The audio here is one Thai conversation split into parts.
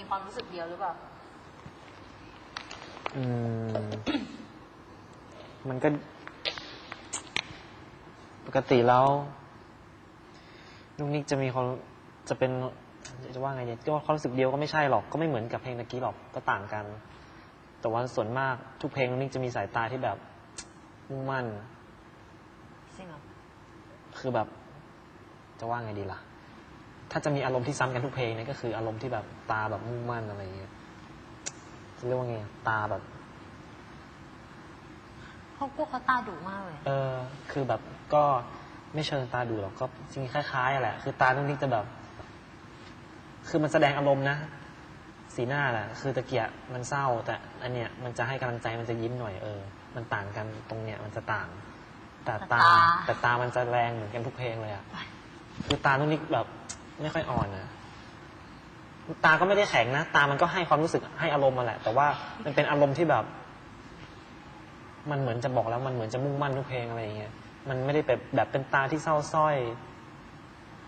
มีความรู้สึกเดียวหรือเปล่า อืม มันก็ ปกติแล้วนุกนิกจะมีความจะเป็นจะว่าไงเนี่ยจะว่าความรู้สึกเดียวก็ไม่ใช่หรอก ก็ไม่เหมือนกับเพลงตะกี้หรอก ก็ต่างกัน แต่ว่าส่วนมากทุกเพลงนุกนิกจะมีสายตาที่แบบมุ่งมั่น จริงเหรอ คือแบบ จะว่าไงดีล่ะ ถ้าจะมีอารมณ์ที่ซ้ำกันทุกเพลงเนี่ยก็คืออารมณ์ที่แบบตาแบบมุ่งมั่นอะไรอย่างเงี้ยจะเรียกว่าไงตาแบบเขาพวกเขาตาดุมากเลย เออ คือแบบก็ไม่เชิงตาดูหรอกก็จริงๆคล้ายๆอะแหละ คือตาตรงนี้จะแบบ คือมันแสดงอารมณ์นะสีหน้าแหละ คือตะเกียะมันเศร้า แต่อันเนี้ยมันจะให้กำลังใจมันจะยิ้มหน่อยเออ มันต่างกันตรงเนี้ยมันจะต่าง แต่ตา แต่ตามันจะแรงเหมือนกันทุกเพลงเลยอะคือตาตรงนี้แบบ ไม่ค่อยอ่อนนะตาก็ไม่ได้แข็งนะ ตามันก็ให้ความรู้สึกให้อารมณ์มาแหละ แต่ว่ามันเป็นอารมณ์ที่แบบ มันเหมือนจะบอกแล้วมันเหมือนจะมุ่งมั่นทุกเพลงอะไรอย่างเงี้ยมันไม่ได้แบบแบบเป็นตาที่เศร้าสร้อย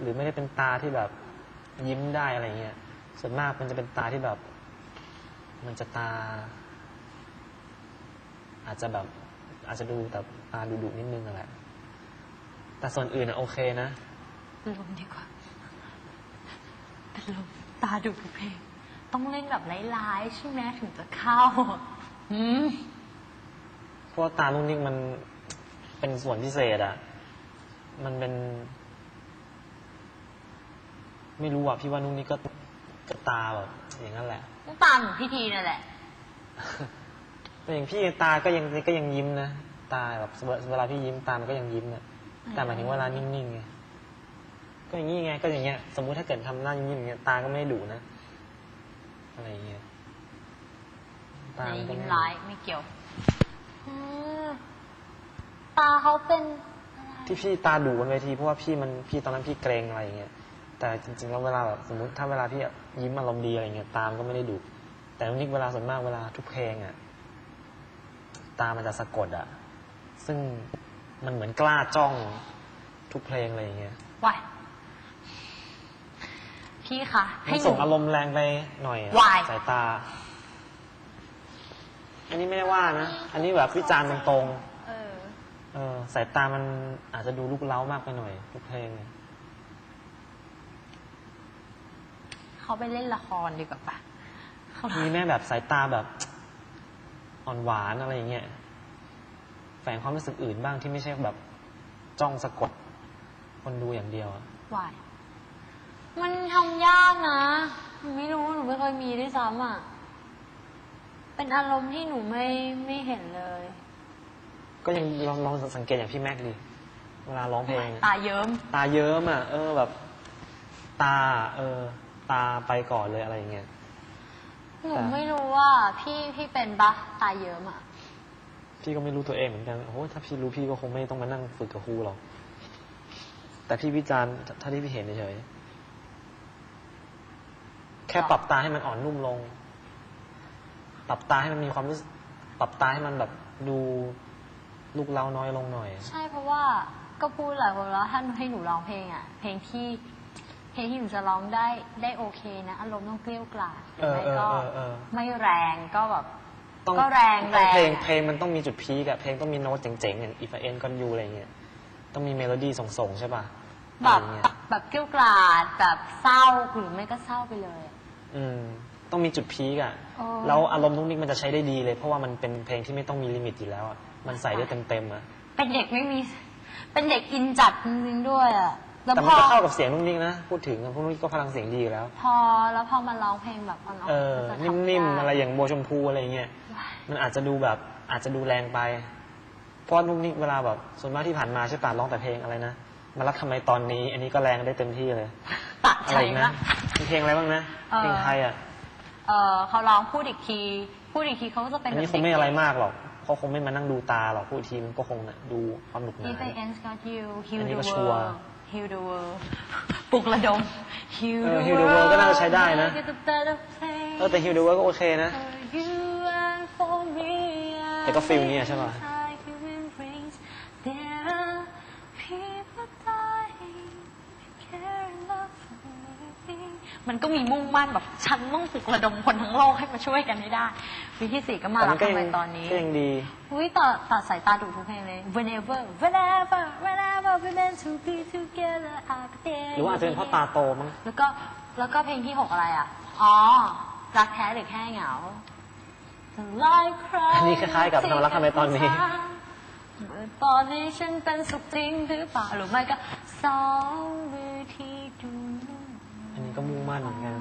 หรือไม่ได้เป็นตาที่แบบยิ้มได้อะไรเงี้ยส่วนมากมันจะเป็นตาที่แบบ มันจะตา อาจจะแบบ อาจจะดูแบบตาดุดุนิดนึงอะแหละแต่ส่วนอื่นอะโอเคนะลมดีกว่า เป็นลมตาดุทุกเพลงต้องเล่นแบบร้ายๆใช่ไหมถึงจะเข้าอืมเพราะว่าตาลูกนิกมันเป็นส่วนพิเศษอะมันเป็น ไม่รู้อะพี่ว่านุกนิกก็ก็ตาแบบอย่างนั้นแหละ ต้องตามเหมือนพี่ทีนั่นแหละ แต่อย่างพี่ตาก็ยังก็ยังยิ้มนะ ตาแบบเวลาพี่ยิ้มตามันก็ยังยิ้มนะแต่หมายถึงเวลานิ่งๆไง ก็อย่างนี้ไง ก็อย่างเงี้ย สมมุติถ้าเกิดทำหน้ายิ้มๆอย่างเงี้ย ตาก็ไม่ได้ดุนะ อะไรอย่างเงี้ย ตาในมันก็ยิ้มไม่ร้ายไม่เกี่ยวอืมตาเขาเป็นอะไรที่พี่ตาดุบนเวทีเพราะว่าพี่มันพี่ตอนนั้นพี่เกรงอะไรอย่างเงี้ย แต่จริงๆแล้วเวลาแบบสมมติถ้าเวลาพี่ยิ้มอารมณ์ดีอะไรเงี้ย ตามนก็ไม่ได้ดุ แต่นิกเวลาส่วนมากเวลาทุกเพลงอะตามันจะสะกดอะซึ่งมันเหมือนกล้าจ้องทุกเพลงอะไรอย่างเงี้ย วาย พี่คะมัให้นหนูส่งอารมณ์แรงไปหน่อยอะ Why? สายตา อันนี้ไม่ได้ว่านะ อันนี้แบบวิจารณ์ตรงเออ ๆเออสายตามันอาจจะดูลุกเล้ามากไปหน่อยทุกเพลงเนี่ยเขาไปเล่นละครดีกว่าปะเขามีแม่แบบสายตาแบบ อ่อนหวานอะไรอย่างเงี้ยแฝงความรู้สึกอื่นบ้างที่ไม่ใช่แบบจ้องสะกด คนดูอย่างเดียวอะ วาย มันทำยากนะหนูไม่รู้หนูไม่เคยมีด้วยซ้ำอะ เป็นอารมณ์ที่หนูไม่ไม่เห็นเลย ก็ยังลองลองสังเกตอย่างพี่แม็กดิเวลาร้องเพลงอะตาเยิ้ม ตาเยิ้มอะเออแบบ ตา เออ ตาไปก่อนเลยอะไรอย่างเงี้ย หนูแต่ไม่รู้ว่าพี่พี่เป็นปะตาเยิ้มอะ พี่ก็ไม่รู้ตัวเองเหมือนกันโอ้โหถ้าพี่รู้พี่ก็คงไม่ต้องมานั่งฝึกกับครูหรอกแต่พี่วิจารณ์ถ้าที่พี่เห็นเฉยๆ แค่ปรับตาให้มันอ่อนนุ่มลง ปรับตาให้มันมีความรู้สึกปรับตาให้มันแบบดูลูกเล้าน้อยลงหน่อย ใช่เพราะว่าก็พูดหลายคนแล้วถ้าให้หนูร้องเพลงอะ เพลงที่เพลงที่หนูจะร้องได้ได้โอเคนะอารมณ์ต้องเกลี้ยวกล่อมหรือไม่เออก็เออเออเออไม่แรงก็แบบต้องก็แรงต้องเพลงแรงอะเพลงมันต้องมีจุดพีกอะเพลงต้องมีโน้ตเจ๋งๆอย่างอีฟเอ็นกอนยูอะไรเงี้ยต้องมีเมโลดี้ส่งๆใช่ป่ะแบบอะไรเงี้ยแบบเกลี้ยวกล่อมแบบเศร้าหรือไม่ก็เศร้าไปเลย อะอืมต้องมีจุดพีกอะอ๋อ แล้วอารมณ์ทุกนิกมันจะใช้ได้ดีเลย เพราะว่ามันเป็นเพลงที่ไม่ต้องมีลิมิตอยู่แล้วอะมันใส่ได้เต็มๆอะเป็นเด็กไม่มี เป็นเด็กอินจัดจริงๆด้วยอะ แล้วแต่พมันอก็เข้ากับเสียงนุกนิกนะพูดถึงอะพวกนุกนิกก็พลังเสียงดีอยู่แล้ว พอแล้วพอมาร้องเพลงแบบอ่อนๆเออจะทำนิ่มๆ ด้อะไรอย่างโบวชมพูอะไรเงี้ย มันอาจจะดูแบบอาจจะดูแรงไป เพราะนุกนิกเวลาแบบส่วนมากที่ผ่านมาใช่ป่ะร้องแต่เพลงอะไรนะ มารับทำไมตอนนี้ อันนี้ก็แรงได้เต็มที่เลย ตัดอะใจไรอีกมานะกมีเพลงอะไรบ้างนะเออเพลงไทยอะ เออเขาร้องพูดอีกที พูดอีกทีเขาก็จะเป็นอันแบบนี้คงไม่อะไรมากหรอกเขาคงไม่มานั่งดูตาหรอกพูดอีกทีมันก็คงน่ะดูความหนุกหนา นี่ไปน ends got you อั heal นนี้ the ก็ชัวร์ world heal the world ปลุกระดม heal เออ the Heal the World ก็น่าจะใช้ได้นะ Make it a better place เออแต่ฮิวเดอร์ก็โอเคนะ for you and for me แต่ก็ฟีลนี้อะใช่ปะ Like มันก็มีมุ่งมั่นแบบฉันต้องปลุกระดมคนทั้งโลกให้มาช่วยกันให้ได้วีที่สี่ก็มาแต่รัมักก็ทำยัไมตอนนี้ก็ยังดีอุ้ยต่อตัดสายตาดูทุกเพลงเลย whenever whenever whenever we meant to be together I'll be there หรือว่าอาจจะเป็นเพราะตาโตมั้งแล้วก็แล้วก็เพลงที่หกอะไรอะอ๋อรักแท้หรือแค่เหงาอันนี้คล้ายๆกับทำรักทำไมตอนนี้ตอนนี้ฉันเป็นสุขจริงหรือเปล่าหรือไม่ก็สองมือที่ดูอันนี้ ก็มุ่งมั่นเหมือนกัน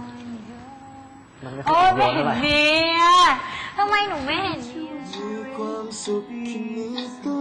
มันไม่ค่โอ้อยยไม่โยนเห็เท่านไหร่มีอะทำไมหนูไม่เห็น มีมีความสุขแค่นี้ก็ดี